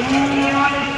عليه وسلم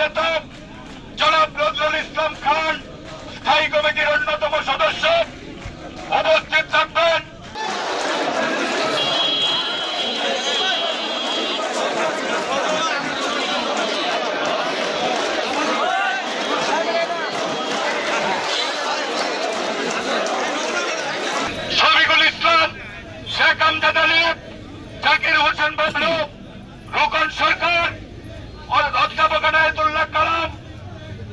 নেতা জনাব নজরুল ইসলাম খান, স্থায়ী কমিটির অন্যতম সদস্য উপস্থিত থাকবেন। শেখ আমজাদ আলী, জাকির হোসেন বাবলু, রোকন অধ্যাপক আনায়তুল্লাহ কালাম,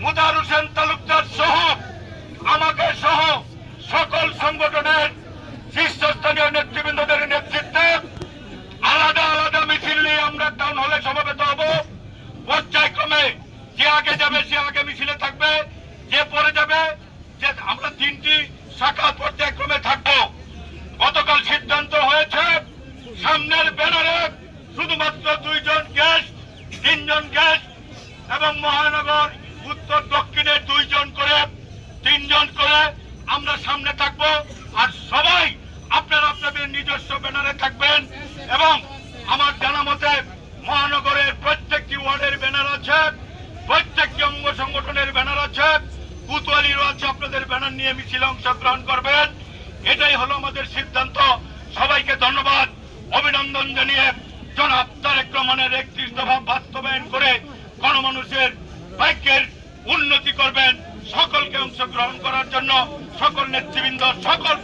মুদার হোসেন তালুকদার সহ, আমাকে সহ সকল সংগঠনের শীর্ষস্থানীয় নেতৃবৃন্দদের নেতৃত্বে আলাদা আলাদা মিছিল নিয়ে আমরা টাউন হলে সমবেত হব। পর্যায়ক্রমে যে আগে যাবে সে আগে মিছিলে থাকবে, যে পরে যাবে যে আমরা তিনটি শাখা পর্যায়ক্রমে থাকব। গতকাল সিদ্ধান্ত হয়েছে, সামনের ব্যানারে শুধুমাত্র দুইজন গেস্ট তিনজন গেস্ট এবং মহানগর উত্তর দক্ষিণের দুইজন করে, তিনজন করে আমরা সামনে থাকব। আর সবাই আপনারা আপনাদের নিজস্ব ব্যানারে থাকবেন এবং আমার জানা মতে মহানগরের প্রত্যেকটি ওয়ার্ডের ব্যানার আছে, প্রত্যেকটি অঙ্গ সংগঠনের ব্যানার আছে। কুতোয়ালিরও আছে আপনাদের ব্যানার নিয়ে মিছিল অংশগ্রহণ করবেন। এটাই হলো আমাদের সিদ্ধান্ত। সবাইকে ধন্যবাদ। অভিনন্দন জানিয়ে জনাব তারেক রহমানের একত্রিশ দফা বাস্তবায়ন করে গণমানুষের ভাগ্যের উন্নতি করবেন সকলকে অংশগ্রহণ করার জন্য সকল নেতৃবৃন্দ সকল